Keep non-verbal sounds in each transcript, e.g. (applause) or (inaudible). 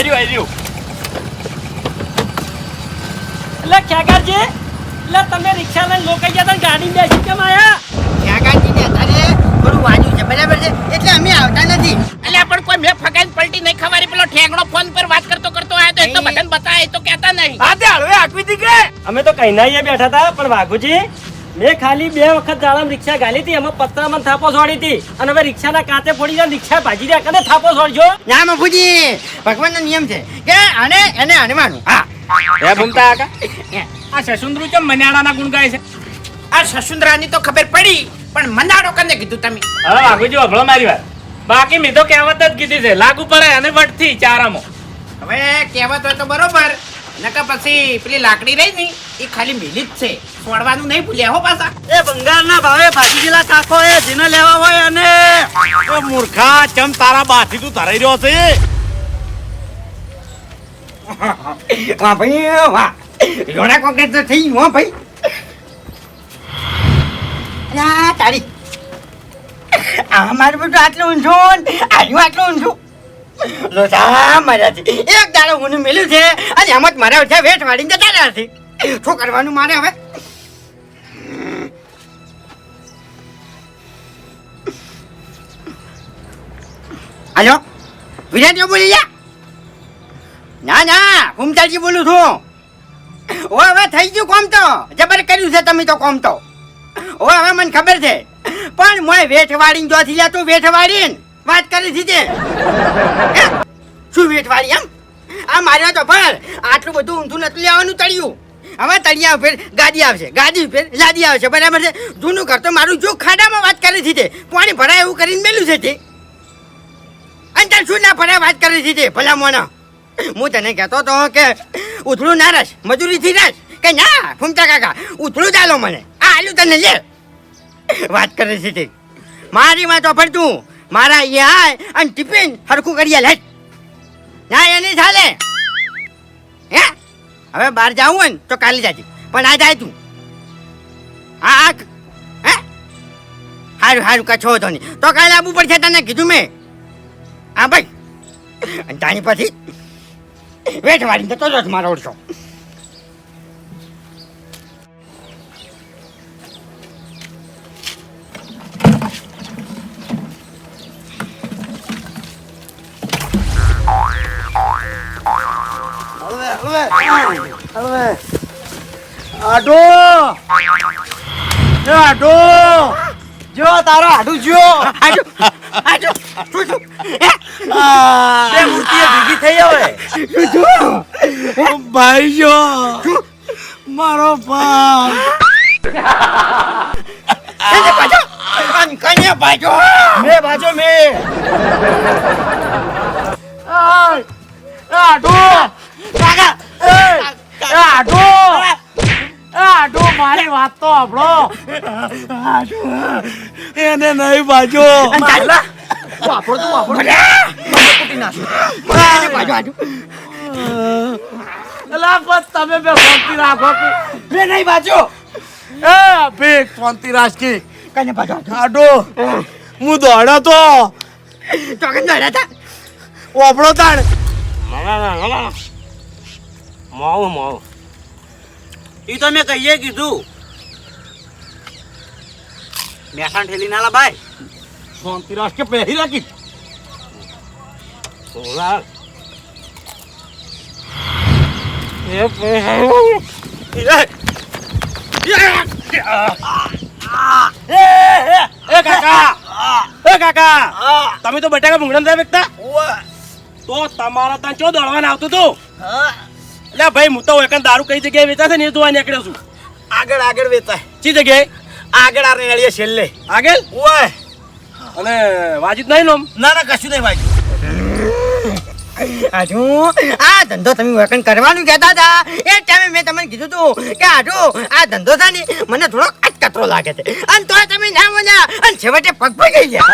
આર્યું આર્યું એટલે ખેગારજી. એટલે તમે રિક્ષા લઈને લોકાઈ ગયા હતા ગાડી બેસી કેમ આયા કાકાજીને અત્યારે થોડું વાજ્યું છે બરાબર છે? એટલે અમે આવતા નથી. એટલે પણ કોઈ મેં ફગાઈને પલટી નહીં ખવારી. પેલો ઠેંગણો ફોન પર વાત કરતો કરતો આયો તો એ તો બટન બતાય તો કહેતા નહીં. હા તે હળવે આકવી દી કે? અમે તો કઈ ના બેઠા હતા પણ વાઘુજી મેં ખાલી બે વખત જાળામાં રિક્ષા ગાલી હતી એમાં પતરામાં થાપો છોડી હતી. અને હવે રિક્ષાના કાંતે પડી જાય રિક્ષા ભાજી રહ્યા કને થાપો છોડજો? ના મફુજી ભગવાનનો નિયમ છે કે આને એને આને માનું હા. એ ભૂમતા કાકા આ સસુંદરું ચમ મન્યાળાના ગુણ ગાય છે? આ સસુંદરાની તો ખબર પડી પણ મનાડો કને કીધું તમે? હવે વાઘુજી વભળો મારી વાત. બાકી મેં તો કહેવત જ કીધી છે લાગુ પડે અને વટથી ચારામાં. હવે કહેવત હોય તો બરોબર. નકર પછી પેલી લાકડી રહી ને એ ખાલી મિલી જ છે. છોડવાનું નહીં ભૂલ્યા હો પાછા. એ બંગાળના ભાવે ભાજી ગયેલા કાકો એ જેને લેવા હોય અને એ મૂર્ખા ચમ તારા બાથી તું ધરાઈ રહ્યો છે? (laughs) વાહ ભાઈ વાહ. લોડા કોકરેટ તો થઈ હો ભાઈ. ના તારી. આ મારું બધું આટલું ઊંચું ને આટલું ઊંચું લોચા મજાથી એક દાડો હું મેલ્યું છે. અને એમ જ મારે છે વેઠ વાળીને જતા રહ્યા છે. શું કરવાનું મારે હવે? હાલો? વિરાટીઓ બોલી જા ના ના, હુમતાજી બોલું છું. ઓ હવે થઈ ગયું કોમ તો. જબર કર્યું છે તમે તો કોમ તો. ઓ હવે મને ખબર છે. પણ મોય વેઠવાડીને જોથી લે તું વેઠવાડીને વાત કરી છે તે? શું વેઠવાડી એમ? આ માર્યા તો ફળ. આટલું બધું ઊંધું નથી લેવાનું તળિયું. હવે તળિયા ઉપર ગાડી આવશે. ગાડી ફેર લાદી આવશે. બરાબર છે? જૂનું ઘર તો મારું જો ખાડામાં વાત કરી છે તે પાણી ભરાય એવું કરીને મેલું છે તે. અને તાર શું ના ભરાય વાત કરી છે તે ભલા મોના હું તને કહેતો તો કે ઉથળું ના રસ મજૂરીથી રસ કે ના, ફૂમતા કાકા, ઉથળું ચાલો મને. આ આલું તને લે. વાત કરે છે તે. મારી માં તો ફરતું. મારા અહીંયા આય અને ટિફિન હરખું કરીએ લે ના એ નહીં ચાલે હે? હવે બહાર જાવું હોય ને તો કાલે જાજે. પણ આ જાય તું. હા હા? હે સારું સારું કચ્છો હતો નહીં. તો કાલે આવવું પડશે તને, કીધું મેં. હા, ભાઈ. અને તાણી પછી વેઠ વાળીને તો જ મારો ઓળશો આડો. એ આડો. જો તારો આડું જો આજો આજો. શું શું હે? બે મૂર્તિઓ ભેગી થઈ હવે. શું શું? ભાઈ. જો મારો અન કને પાછો મે આડો. એ આડો! આડો મારી વાત તો આપણો એને નહીં બાજો. વાપરો તું વાપરો. કુટી નાખ એને પાછો અલા બસ તમે બે શાંતિ રાખો. બે નહીં બાજો. એ ભીખ શાંતિ રાખી કને આજો આડો. હું દોડ્યો તો. તો કે તાણ. મોવું માવ એ તો મેં કહીએ કીધું. મેઠાણ ઠેલી નાલા ભાઈ. શાંતિ રાખ કે પહેરી રાખી? ઓલા એ એ કાકા. એ કાકા. તમે તો બટાકા ભૂંગળા નથી વેચતા? તો તમારા ત્યાં ચો દોડવાના આવતું તું? એટલે ભાઈ હું તો એક દારૂ કઈ જગ્યાએ વેચાશે ને એ જોવા નીકળ્યો છું. આગળ આગળ વેચાય. ચી જગ્યાએ? આગળ આ રેળીએ છેલ્લે. આગળ? ઓય અને વાજિત નહીં લોમ ના ના કશું નહીં વાજિત આજુ આ ધંધો તમે વેકન કરવાનું કહેતા હતા. એ ટાઈમે મેં તમને કીધું તું કે આજુ આ ધંધો છે ને મને થોડો અટકતરો લાગે છે. અને તોય તમે ના મજા અને છેવટે પગ પગ ગયા.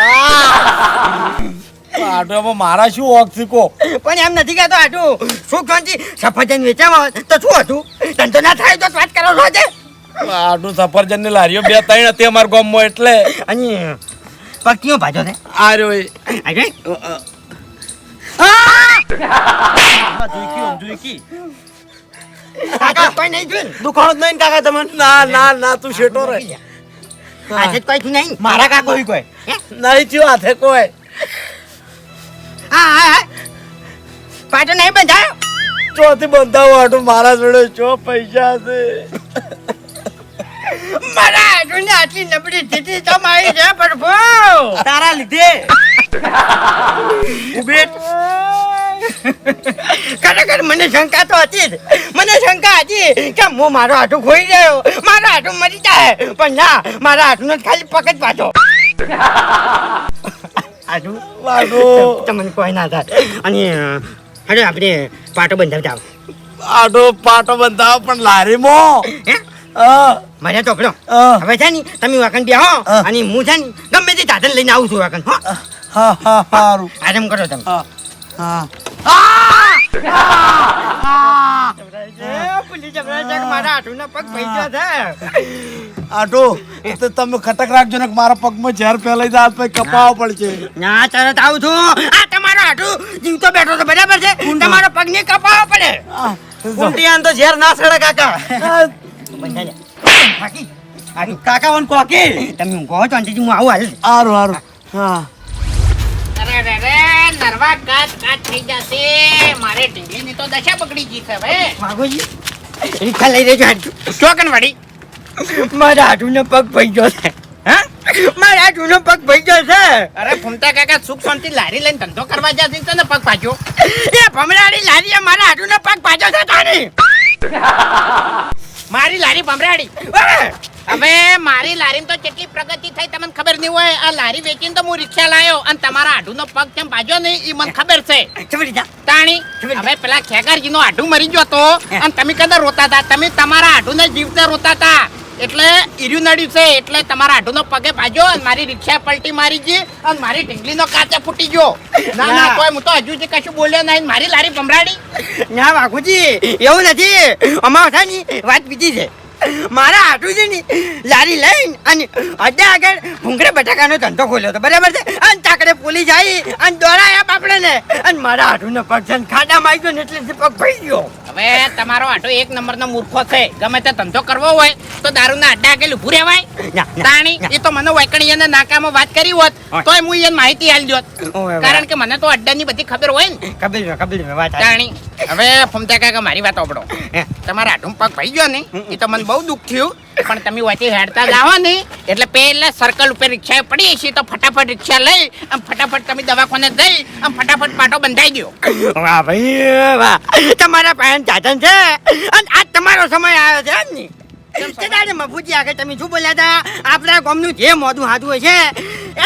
આટોમાં મારા શું ઓક શીખો પણ એમ નથી કહેતો આટુ શું શાંતિ સફરજન વેચાવા તો શું હતું? ના થાય તો વાત કરો છો છે સફરજનની લારીઓ બે ત્રણ હતી અમારા ગામમાં એટલે. અને પગ ભાજો છે આ રહ્યો આજે? અ, અ. કાકા કોઈ નહીં જોયું? દુકાન નહીં કાકા તમને ના ના ના તું શેટો રે. આજે કોઈ નહીં? મારા કાકો કોઈ નહીં થયું હાથે કોઈ. હા હા હા. પાટો નહીં બંધાયો? ચોથી બંધાવો આટું મારા જોડે ચો પૈસા છે? મારા આજુને આટલી નબળી સ્થિતિ તો મારી છે પ્રભુ તારા લીધે. ઉભેટ ખરેખર મને શંકા તો હતી જ. મને શંકા હતી કે હું મારો હાથું ખોઈ ગયો. મારો હાથું મરી જાય. પણ ના મારા હાથું ખાલી પકડ પાછો. હાથું વાડો તમને કોઈ ના થાય. અને અરે આપણે પાટો બંધાવતા આવો. આટો પાટો બંધાવો પણ લારીમાં હે? મને તો પેલો હવે છે ને તમે વાકન બે હો. અને હું છે ને ગમે તે સાધન લઈને આવું છું વાકન હો. હા હા સારું આરામ કરો તમે. હા હા. મારા હાથુંના પગ પૈસા છે. આટો તો તમે ખટક રાખજો ને મારા પગમાં ઝેર ફેલાઈ જાય પછી કપાવો પડશે. ના તરત આવું છું. આ તમારો આટો જીવતો બેઠો તો બરાબર છે? તમારો પગ ને કપાવો પડે. ઉંટિયાન તો ઝેર ના સડે કાકા. કાકા વન કોકી? તમે કહો છો અંતિજી હું આવું હાલ. સારું સારું હા. અરે રે રે નરવા થઈ જશે. મારે ઢીંગલીની તો દશા પકડી ગઈ છે હવે. વાઘોજી રીક્ષા લઈ લેજો ચોકન વળી. મારા હાથુંનો પગ પૈજો છે. હા? મારા હાથુંનો પગ પૈજો છે. અરે ફૂમતા કાકા સુખ શાંતિ લારી લઈને ધંધો કરવા જશે તને પગ પાછો. એ ભમરાડી લારીએ મારા હાથુંનો પગ પાછો છે તારી મારી લારી ભમરાડી! હવે મારી લારીમાં તો કેટલી પ્રગતિ થઈ તમને ખબર નહીં હોય? આ લારી વેચીને તો હું રિક્ષા લાયો અને તમારા આઢુનો પગ કેમ બાજો નહીં? એ મને ખબર છે. જા તાણી હવે પેલા ખેગારજીનો આઢું મરી ગયો તો અને તમે કદાચ રોતા હતા. તમે તમારા આઢુને જીવતા રોતા હતા. એટલે ઈર્યું નડ્યું છે એટલે તમારા આઢુનો પગે ભાજો અને મારી રિક્ષા પલટી મારી ગઈ અને મારી ઢીંગલીનો કાચે ફૂટી ગયો. ના ના કોઈ હું તો હજુ જે કશું બોલ્યો નહીં મારી લારી ભમરાડી. ના વાઘુજી એવું નથી. અમાર થાય ને વાત બીજી છે. મારા હાથું છે ને લારી લઈને અને અડ્ડા આગળ ભૂંગળે બટાકાનો ધંધો ખોલ્યો હતો. બરાબર છે? અને તાકડે પોલીસ આવી અને દોડાયા બાપડે ને અને મારા હાથુંનો પગ છે ખાડા આવી ગયો ને એટલે પગ ભાઈ ગયો. હવે તમારો આટો એક નંબરનો મૂર્ખો છે. ગમે તે ધંધો કરવો હોય તો દારૂના અડ્ડા આગળ ઊભું રહેવાય. તાણી એ તો મને વૈકણીયાના નાકામાં વાત કરી હોત તો તોય હું એને માહિતી આલી દોત. કારણ કે મને તો અડ્ડાની બધી ખબર હોય ને. કબીલ કબીલ વાત. તાણી હવે ફમતા કાકા મારી વાત ઓબડો તમારા આઢું પગ ભાઈ ગયો ને એ તો મને બહુ દુઃખ થયું. પણ તમે વચ્ચે હેડતા જાઓ ને એટલે પહેલા સર્કલ ઉપર રિક્ષા પડી છે તો ફટાફટ રિક્ષા લઈ આમ ફટાફટ તમે દવાખાને જઈ આમ ફટાફટ પાટો બંધાઈ દો વાહ ભાઈ વાહ. તમારા પાસે ચાચન છે? અને આજ તમારો સમય આવ્યો છે ને? દાડે મફુજી આગળ તમે શું બોલ્યા હતા? આપણા ગામનું જે મોઢું હાથું હોય છે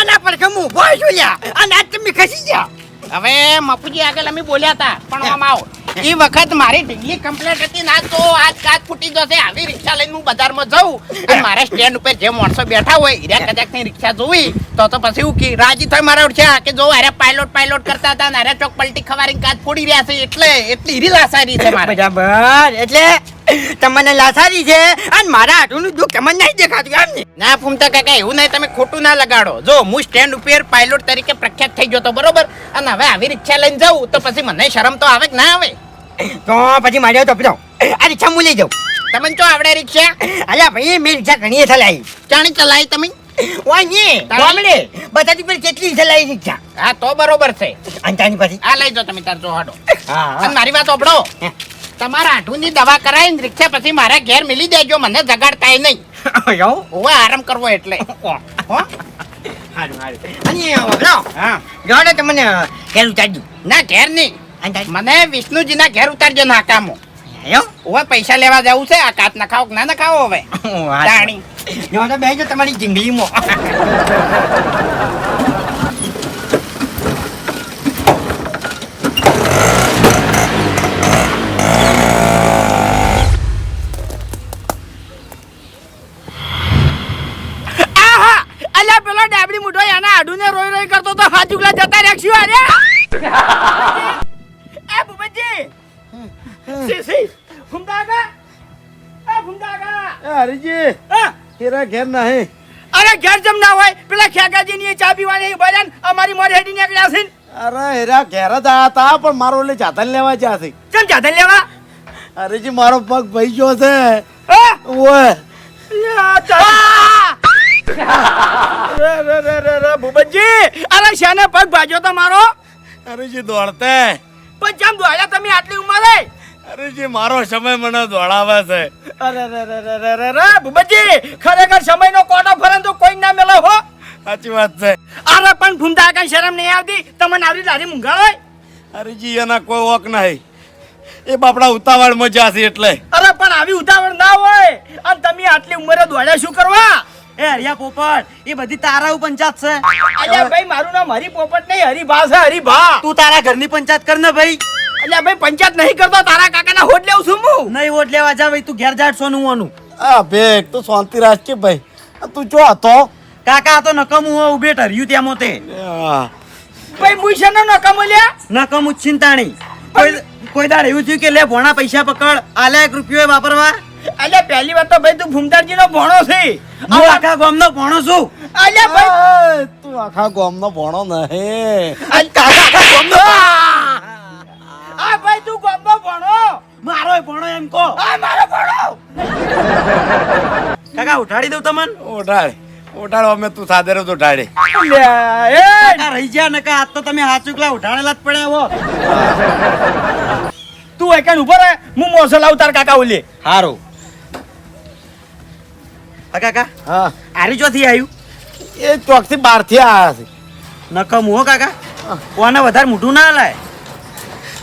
એના પર હું ઊભો છું લ્યા? અને આજ તમે ખસી ગયા? હવે મફુજી આગળ અમે બોલ્યા હતા પણ આમ આવો. એ વખત મારી ડિગ્રી કમ્પ્લેટ હતી ના તો આજ કાચ ફૂટી જશે. આવી રિક્ષા લઈને હું બજારમાં જઉં. અને મારા સ્ટેન્ડ ઉપર જે માણસો બેઠા હોય હીરા કદાચની રિક્ષા જોવી તો તો પછી હું કે રાજી થઈ મારા ઉઠ્યા કે જો અરે પાયલોટ પાયલોટ કરતા હતા ને અરે ચોક પલટી ખવારી કાચ ફોડી રહ્યા છે. એટલે એટલી હીરી લાસારી છે મારે. બરાબર. એટલે તમને લાસારી છે? અને મારા હાથુંનું દુઃખ તમને નહીં દેખાતું એમ ને ના ફૂમતા કાકા એવું નહીં તમે ખોટું ના લગાડો. જો હું સ્ટેન્ડ ઉપર પાયલોટ તરીકે પ્રખ્યાત થઈ ગયો તો બરોબર. અને હવે આવી રિક્ષા લઈને જાઉં તો પછી મને શરમ તો આવે કે ના આવે? તો પછી મારે તો પીધો આ રિક્ષા હું લઈ જાઉં. તમને જો આવડે રિક્ષા. અલ્યા ભાઈ મેં રિક્ષા ઘણી ચલાવી. ચાણી ચલાવી તમે? ઓય ગામડે. બધાથી પર કેટલી ચલાવી રિક્ષા. હા તો બરોબર છે. અને પછી? આ લઈ જાઓ તમે તાર જો હાડો હા. મારી વાત ઓબડો તમારા આઠુની દવા કરાવીને રિક્ષા પછી મારા ઘેર મિલી દેજો મને જગાડતા નહીં. ઓવા આરામ કરવો એટલે. અને જોડે તમને ઘેર ઉતારજો ના ઘેર નહીં. મને વિષ્ણુજીના ઘેર ઉતારજો ના કામો ઓવા પૈસા લેવા જવું છે આ કાત નખાવો ના નખાવો હવે? જોડે બેસજો તમારી જિંદગીમાં આહા અલ્યા પેલો ડાબડી મુઠો ને રોઈ રોઈ કરતો તો હાજુગલા જતા રાખશું અરે! (laughs) એ ભૂપતજી! સી સી ફુંદાગા એ ફુંદાગા હરીજી હા ઘેર નહીં. અરે ઘેર જમ ના હોય પેલા ખેગાજી ની ચા પીવાની ભજન અમારી મોરે હેડી નીકળ્યા છે. અરે હેરા ઘેર જ આયા હતા પણ મારો ઓલે જાતન લેવા જ્યાં છે. ચમ કેમ ચાદર લેવા? અરેજી મારો પગ ભાઈ ગયો છે? ઓય. તારી- રે, રે, ભૂપતજી! અરે શાને પગ ભાજ્યો તમારો? હરીજી દોડતે. પણ જેમ દોડ્યા તમે આટલી ઉંમરે? હરીજી મારો સમય મને દોડાવે છે. અરે રે રે રે રે રે રે ભૂપતજી! ખરેખર સમયનો કોટો ફરે તો કોઈ ના મેલો હો. સાચી વાત છે. અરે પણ ભૂંડા કઈ શરમ નહીં આવતી? તમને આવી તારી મૂંઘા હોય હરીજી એના કોઈ ઓક નહીં. એ બાપડા ઉતાવળ મજા છે એટલે. અરે પણ આવી ઉતાવળ ના હોય. અને તમે આટલી ઉંમરે દોડ્યા શું કરવા? એ હરિયા પોપટ એ બધી તારા પંચાયત છે. અલ્યા ભાઈ મારું નામ હરી પોપટ નહીં હરિભા છે હરિભા તું તારા ઘરની પંચાયત કર ને ભાઈ. અલ્યા ભાઈ પંચાયત નહીં કરતો તારા કાકાના હોટ લેવું છું હું. નહીં હોટ લેવા જા ભાઈ તું ઘેર જાટ સોનું વાનું. આ ભેગ તો શાંતિ રાખ કે ભાઈ. તું જો હતો કાકા તો નકમું હો ઉભે ઠર્યું ત્યાં મોતે ભાઈ મુઈશાનો નકામો લ્યા નકમું જ ચિંતાણી કોઈ કોઈ દાડ એવું થયું કે લે ભોણા પૈસા પકડ આલે એક રૂપિયો વાપરવા. અલ્યા પહેલી વાત તો ભાઈ તું ભૂમતાજી નો ભણો છે. હું આખા ગામનો ભણો છું. અલ્યા ભાઈ તું આખા ગામનો ભણો નહીં. આ કાકા આખા ગામનો આ ભાઈ તું ગામનો ભણો. મારો ભણો એમ કો આ મારો ભણો. કાકા ઉઠાડી દઉં તમને? ઉઠાડ. ઉઠાડો અમે તું સાદે તો ઉઠાડે. એ. રહી ગયા નકા આજ તો તમે હાચુકલા ચૂકલા ઉઠાડેલા જ પડ્યા હો. તું એક ઊભો રહે હું મોસો લાવ તાર કાકા ઓલી. હારું. હા કાકા? હા. આરી ચોથી આવ્યું એ ચોકથી બહારથી આવ્યા છે. નકમ હો કાકા? કોને વધારે મોઢું ના લાય?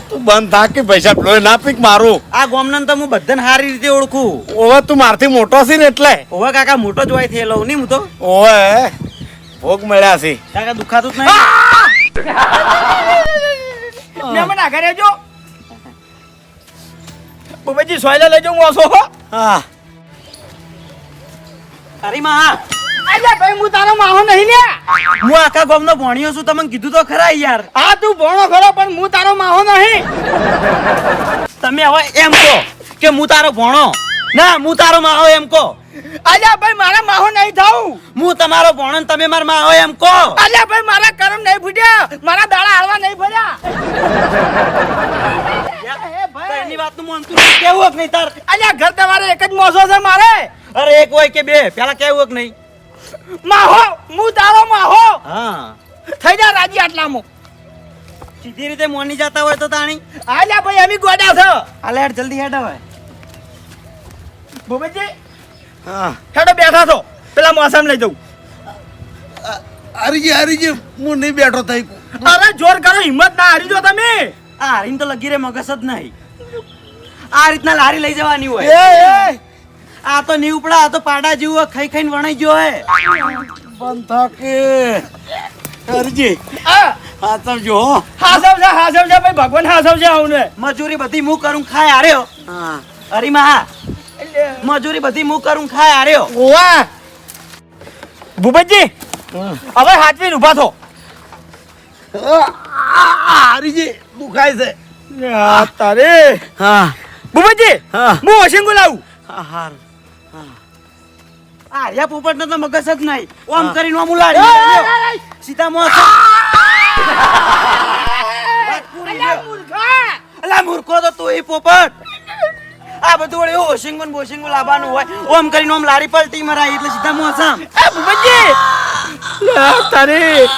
તું બંધ થાક કે પૈસા પેલો ના પીક મારું. આ ગોમનન તો હું બધાને સારી રીતે ઓળખું. ઓવે તું મારથી મોટો છે ને એટલે? ઓવે કાકા મોટો જ હોય થયેલો નહીં હું તો. ઓવે ભોગ મળ્યા છે. કાકા દુખાતું જ નહીં. મહેમાન આગળ રહેજો. બબેજી સોયલા લેજો હું ઓછો હો. હા અરે માં. અલ્યા ભાઈ હું તારો માહો નહીં લ્યા. હું આખા ગામનો ભણ્યો છું તમને કીધું તો ખરા યાર. હા તું ભણો ખરો પણ હું તારો માહો નહીં. તમે હવે એમ કહો કે હું તારો ભણો. ના હું તારો માહો એમ કહો. અલ્યા ભાઈ મારા માહો નહીં થાઉં. હું તમારો ભણો તમે મારા માહો એમ કહો. અલ્યા ભાઈ મારા કરમ નહીં ભૂટ્યા મારા દાડા હાલવા નહીં ફર્યા તો વાત વાતનું માનતું નહીં. કેવું નહીં તાર? અલ્યા ઘર તમારે એક જ મોસો છે મારે. અરે એક હોય કે બે પેલા કેવું કે નહીં. માહો હું તારો માહો. હા. થઈ જા રાજી આટલામાં સીધી રીતે મોની જતા હોય તો તાણી. આલ્યા ભાઈ અમે ગોડા છો. આલે યાર જલ્દી હેડ હવે. ભૂપતજી હા. હેડો બેઠા છો. પેલા મોસમ લઈ જઉં. હરીજી હરીજી હું નહીં બેઠો થઈ અરે જોર કરો હિંમત ના હારી જો તમે. આ હારીને તો લગી રે મગસ જ નહીં. આ રીતના લારી લઈ જવાની એ હોય એ. આ તો નહીં ઉપડા આ તો પાડા જેવું ખાઈ ખાઈને વણાઈ ગયો હે. બંધ કે હરીજી હા હા. સમજો હો હાસવ છે હાસવ ભાઈ ભગવાન હા છે આવું ને મજૂરી બધી હું કરું ખાય હાર્યો હા. અરે માં મજૂરી બધી હું કરું ખાય હાર્યો ઓવા ભૂપતજી હવે હાથવીન ઊભા થો. હરીજી દુખાય છે. તારે. હા. ભૂપતજી હા. હું ઓશિંગુ લાવું. હા હાર. આર્યા પોપટ તો મગજ જ નહીં. ઓમ કરીને ઓમ ઉલાડી સીધા મો અલા મૂર્ખો! તો તું એ પોપટ. આ બધું વળી ઓશિંગન બોશિંગન લાવવાનું હોય. ઓમ કરીને ઓમ લારી પલટી મરાય એટલે સીધા મોસમ ભૂપતજી! તારે!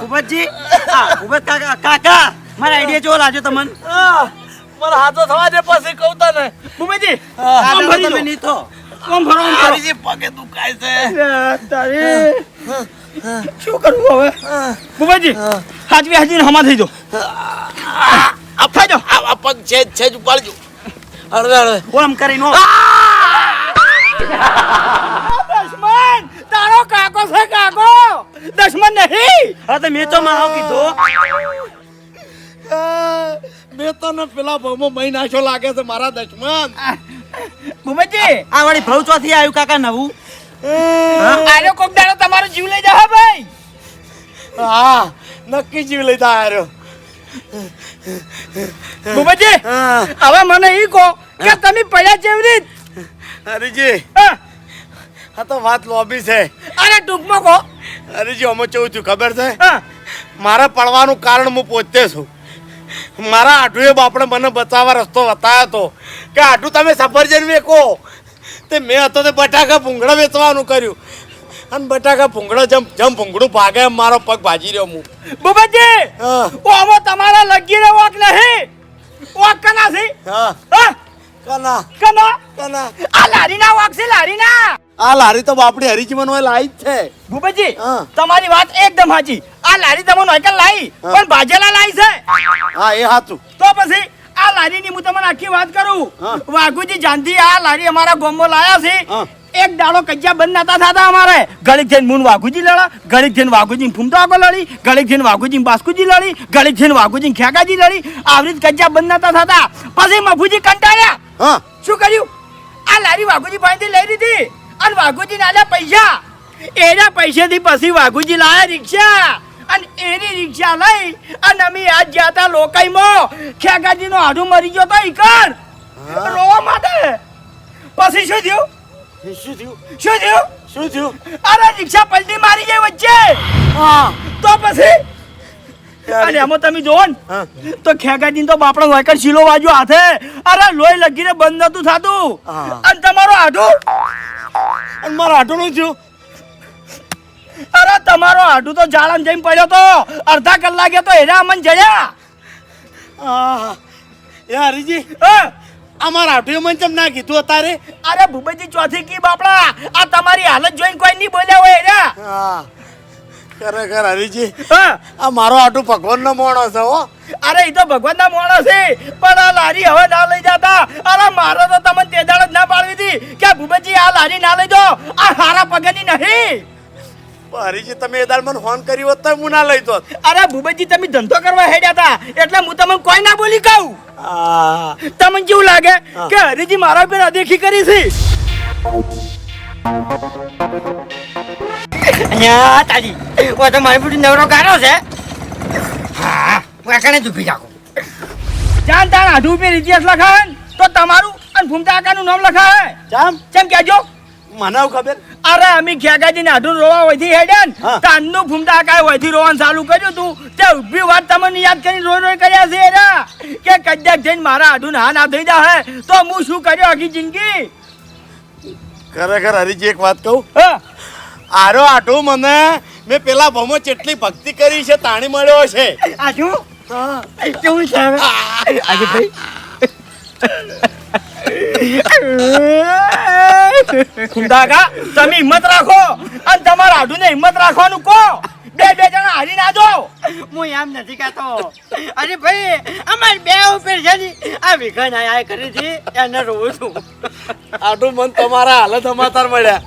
ભૂપતજી! આ ભૂપત કાકા કાકા મારા આઈડિયા જો લાજો તમને. મારા હાથો થવા દે પછી કહું તને. ભૂમિજી આમ ભરી તમે નહીં તો આમ ભરો આમ ભરો. પગે દુખાય છે. તારી. શું કરવું હવે? ભૂમિજી હાજવી હાજવી હમા થઈ જો. થઈ જાઓ આ પગ છે છે જ ઉપાડજો. હળવે હળવે. ઓમ કરીને દશમન તારો કાકો છે કાકો. દશમન નહીં. હા તો મેં તો માહો કીધો. મેં તને પેલા ભાવમાં મહી નાખ્યો લાગે છે મારા દશમન. ભૂપતજી આ વાળી ભાવ ચોથી આવ્યું કાકા નવું? આનો કોક દાડો તમારો જીવ લઈ જા ભાઈ. હા નક્કી જીવ લઈ આવ્યો આર્યો. હા. હવે મને ઈ કહો કે તમે પડ્યા જેવી રીત? હરીજી હા, તો વાત લોબી છે. અરે ટૂંકમાં કહો. હરીજી અમે કેવું છું ખબર છે? હા, મારા પડવાનું કારણ હું પોતે છું. મારા આઢુએ બાપડે મને બચાવવા રસ્તો બતાવ્યો હતો. કે આઢું તમે સફરજન વેકો તે મેં હતો તે બટાકા ભૂંગળા વેચવાનું કર્યું. અને બટાકા ભૂંગળા જેમ જેમ ભૂંગળું ભાગે એમ મારો પગ ભાજી રહ્યો હું ભૂપતજી હા. ઓ આવો તમારા લગીને વાક નહીં. વાક કના છે? કના. કના? કના. આ લારીના વાક છે લારીના. આ લારી તો બાપડી હરીજીવન હોય લાઈ જ છે. ભૂપતજી હા. તમારી વાત એકદમ સાચી. આ લારી તમને નોકર લાવી પણ ભાજેલા લાવી છે. હા એ હાચું. તો પછી આ લારીની હું તમને આખી વાત કરું. વાઘુજી જાનથી આ લારી અમારા ગોમો લાયા છે. એક ડાળો કજ્યા બંધ નતા થતા અમારે. ઘડીક થઈને મૂન વાઘુજી લડા ઘડીક થઈને વાઘુજી ફૂમતો આગો લડી ઘડીક થઈને વાઘુજી બાસ્કુજી લડી ઘડીક થઈને વાઘુજી ખેગાજી લડી. આવી રીતે કજ્યા બંધ નતા થતા. પછી મફુજી કંટાળ્યા. શું કર્યું? આ લારી વાઘુજી પાસેથી લઈ લીધી. અને વાઘુજી ના પૈસા. એના પૈસેથી પછી વાઘુજી લાયા રિક્ષા. અને એની રિક્ષા લઈ અને અમે આજ ગયા હતા લોકાઈમાં. ખેગાજી નો હાડું મરી ગયો તો ઈકર રોવા માટે. પછી શું થયું? શું થયું? શું થયું? શું થયું? અરે રિક્ષા પલટી મારી ગઈ વચ્ચે. હા. તો પછી? અને એમાં તમે જોવો ને તો ખેગાજી તો બાપડો વાયકર શીલો વાજુ હાથે. અરે લોહી લગીને બંધ નતું થતું. અને તમારો આઢું અને મારા નું થયું? અરે તમારો આઢું તો જાળમ જઈને પડ્યો તો. અડધા કલાકે તો હેરા અમન જડ્યા. એ હરીજી અમારા આઢું મારા મને ચમ ના કીધું અત્યારે અરે ભૂપેજી ચોથી કી બાપડા આ તમારી હાલત જોઈને કોઈ નહીં બોલ્યા હોય હેરા. ખરેખર હરીજી આ મારો આટું ભગવાન નો મોણો છે હો. અરે એ તો ભગવાનના મોણો છે પણ આ લારી હવે ના લઈ જતા. અરે મારો તો તમને તે દાડે જ ના પાડવી હતી કે ભૂપેજી આ લારી ના લઈ દો આ હારા પગની નહીં. હરીજી તમે એ મને ફોન કર્યો તો હું ના લઈ દોત અરે ભૂપેજી તમે ધંધો કરવા હેડ્યા હતા એટલે હું તમને કોઈ ના બોલી કહું. તમને કેવું લાગે કે હરીજી મારા પર અદેખી કરી છે. અહીંયા તાજી ઓ તો મારી પૂરી નવરો ગારો છે. હા હું આકાને ઊભી રાખું. જાણ તાણ આઢું ઉપર ઇતિહાસ લખાવે તો તમારું અને ભૂમતા આકાનું નામ લખાય જામ. કેમ કહેજો? મને ખબર? અરે અમે ખેગાજી ને આઢું રોવા વધી હેડ્યા ને હા. તાનનું ફૂમતા કાય વધી રોવાનું ચાલુ કર્યું તું. તે ઊભી વાત તમને યાદ કરી રોઈ રોઈ કર્યા છે એરા કે કદાચ જઈને મારા આઢું ના ના થઈ જાય તો હું શું કર્યો આખી જિંદગી? ખરેખર હરીજી એક વાત કહું? હા. આરો આટો મને મેં પેલા ભમો જેટલી ભક્તિ કરી છે તાણી મળ્યો છે. આજુ કેવું છે (laughs) આજે ભાઈ? (laughs) (laughs) કાકા તમે હિંમત રાખો. અને તમારા આઢું ને હિંમત રાખવાનું કહો. બે બે જણા હારી ના જાઓ હું એમ નથી કહેતો. અરે ભાઈ અમાર બે ઉપર છે ને આ વિઘન આયા કરી છે એને રોવું છું. આટું મન તમારા હાલત સમાચાર મળ્યા.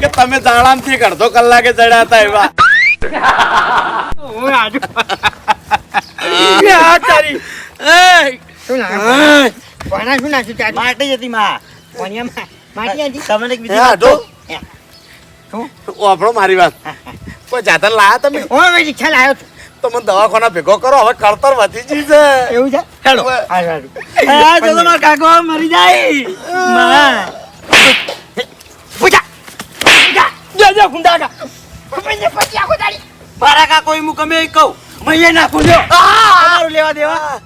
કે તમે જાણામથી થી અડધો કલાકે ચડ્યા હતા એવા. હું આજુ તારી શું નાખ્યું કોના શું નાખ્યું ત્યાં માટી હતી માં. તમને એક બીજી વાત શું? વાપરો મારી વાત. કોઈ જાતર લાયા તમે? ઓ હવે રિક્ષા લાવ્યો છું. તો મને દવાખાના ભેગો કરો હવે કળતર વધી ગઈ છે. એવું છે? હેલો. આ તમારા કાકો મરી જાય. મા પૂજા. જો જો ફૂમતા કાકા મને પછી આખો દાડી મારા કાકો હું કમે કહું. મૈયા નાખું લ્યો અમારું લેવા દેવા.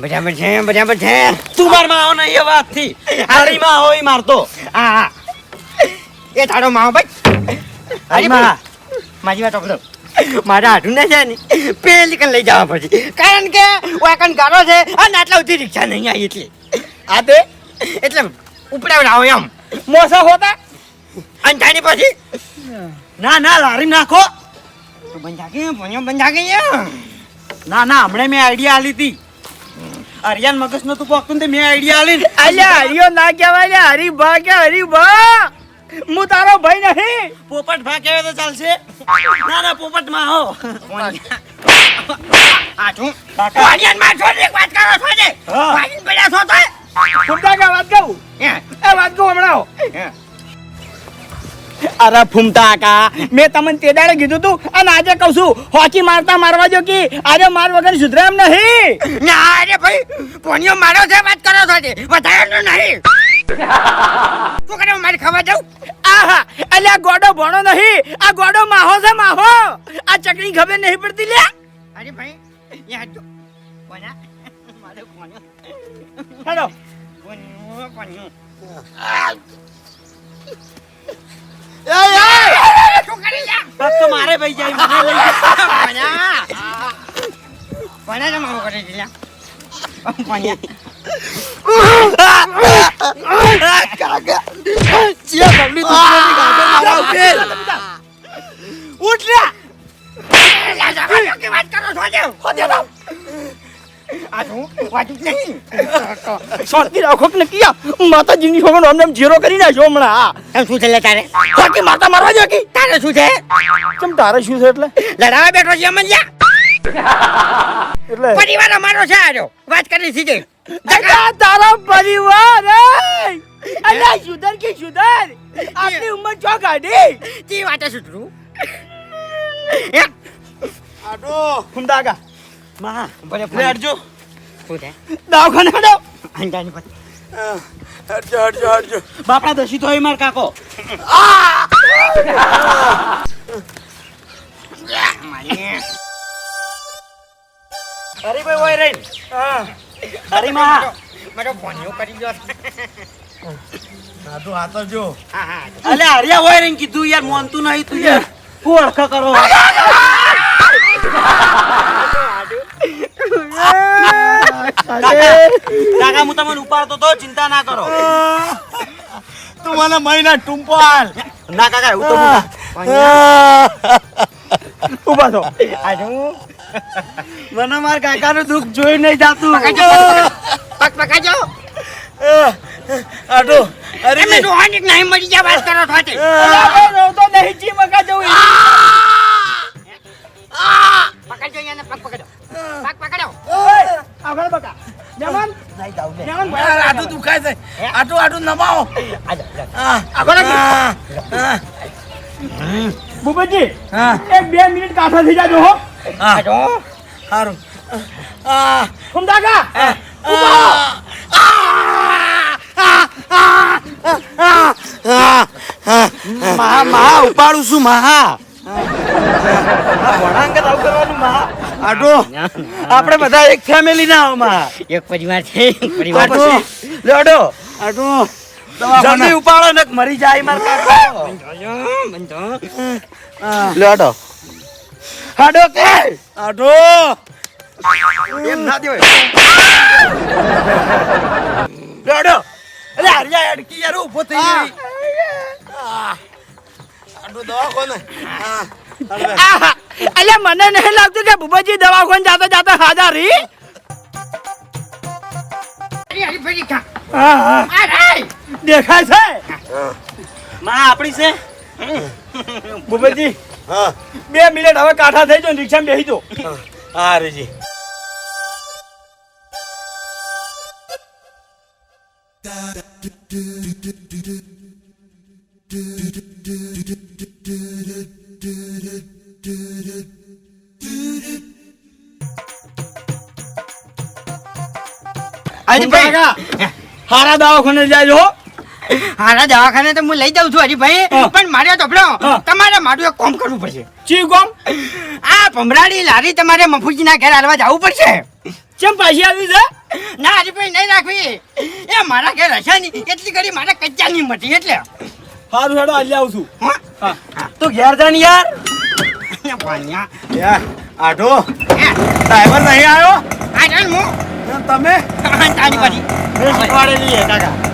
બરાબર છે બરાબર છે. તું મારમાં આવો નહીં એ વાતથી હારી માં હોય મારતો હા એ તારો માવો ભાઈ. હારી માં. મારી વાત ઓકલો મારા હાડું ના છે ને પેલી કન લઈ જવા પડશે. કારણ કે વાકન ગારો છે અને આટલા ઉધી રિક્ષા નહીં આવી એટલે. આ તે એટલે ઉપડાવ આવો એમ. મોસા હોતા અને જાણી પછી? ના ના લારી નાખો. તું બંધા કે પોણિયો બંધા કે ના ના હમણે મેં આઈડિયા આલી હતી. અરિયાન મગજ નતું પોકતું તે મેં આઈડિયા આલી ને. અલ્યા હરિયો ના કહેવાય હરી ભા કે હરિભા. હું તારો ભાઈ નહીં પોપટ ભા કહેવાય તો ચાલશે. ના ના પોપટમાં હો. આ છું પોણિયાનમાં છો એક વાત કરો છો ને? હા. પાણીને પડ્યા છો તો ફૂમતા કા વાત કહું એ વાત કહું હમણાં હે. અરે ફૂમતા કા મેં તમને તે દાડે કીધું તું અને આજે કહું છું હોકી મારતા મારવા જો કે આજે માર વગર સુધરે એમ નહીં. ના અરે ભાઈ પોણિયો મારો છે વાત કરો છો તે વધારે નહીં. શું કરે મારી ખાવા જાઉં? આહા અલ્યા ગોડો ભણો નહીં આ ગોડો માહો છે માહો. આ ચકડી ખબર નહીં પડતી લે અરે ભાઈ યાર જો કોના? મારે કોનો? હેલો. કોનો કોનો? કરી તો મારે ભાઈ જાય મને લઈ જા. કોના? કોના ને મારો કરે. ઉઠ લે. વાત કરો છો શાંતિ રાખો કે નક્કી માતાજીની છોકરો અમને જીરો કરી નાખ્યો હમણાં એમ શું છે તારે? બાકી માતા મારવા જો કી. તારે શું છે? કેમ તારે શું છે એટલે? લડાવા બેઠો છે અમન એટલે? પરિવાર અમારો છે આજો વાત કરી સીધે. તારો પરિવાર એ! અલ્યા સુધર કે સુધર આપની ઉંમર ચો કાઢી? તી વાતે સુધરું. આડો. ખુંડાગા માં ભલે હટજો. દવાખાને હડો અંજાની પછી હટજો હટજો હટજો. બાપડા દસી તો માર કાકો. અરે ભાઈ ઓય રેન અરે માં. મારો ફોનિયો કરી ગયો. સાધુ આ તો જો. હા હા. અલે હરિયા ઓય રેન કીધું યાર મોનતું નહીં તું યાર. હું કરો. (laughs) કાકા હું તમને ઉપાડતો તો ચિંતા ના કરો. તું મને મહિના ટુંપાલ ના કાકા હું તો ઊભા થો. મને માર કાકાનું દુઃખ જોઈ નહીં જાતું. પક પકાજો આટો અરે એમને રોહાની નહીં મરી જા વાત કરો થાતે તે તો નહીં જી મકા જવું. પકડજો એને પગ પકડો. પગ પકડો. આગળ બકા. જમન જમન યાર, દુખાય છે. આટલું આટલું નમાવો. આગળ હા, હા, ભૂપતજી એક બે મિનિટ કાઠા થઈ જાજો હો. હા. સારું હા, મહા મહા ઉપાડું છું મહા. ભણાંગ આવું કરવાનું આટો આપણે બધા એક ફેમિલી ના આમાં એક પરિવાર છે એક પરિવાર પછી લેડો. આટો જલ્દી ઉપાડો ને મરી જાય માર કાકો લેડો. હાડો કે? આટો. એમ ના દેવાય. લેડો. અરે હરિયા અડકી યાર ઊભો થઈ ગઈ. આટો દવા કોને હા. અલ્યા મને નહીં લાગતું કે ભૂપતજી દવાખાને જાતા જાતા હાજર. રી દેખાય છે? માં આપણી છે? ભૂપતજી બે મિનિટ હવે કાઠા થઈ જાઓ રિક્ષા બેસી જો હા રેજી. હરીભાઈ હારા દવાખાને જાજો હો. હારા દવાખાને તો હું લઈ જાઉં છું હરીભાઈ પણ મારે તો તમારે મારું એક કામ કરવું પડશે. ચી કોમ? આ ભમરાડી લારી તમારે મફુજીના ઘેર હાલવા જવું પડશે. ચમ પાછી આવી છે? ના હરિભાઈ નહીં રાખવી. એ મારા ઘેર હશે નહીં. એટલી ઘડી મારે કચ્ચા નહીં મટી એટલે. સારું હેડો હાલી આવું છું. હા? તો ઘેર જા ને યાર. અને પાન્યા. યા આટો હે, ડ્રાઈવર નહીં આવ્યો? આ જાણ હું. તમે? તારી પાછી. મેં શીખવાડેલી હે કાકા.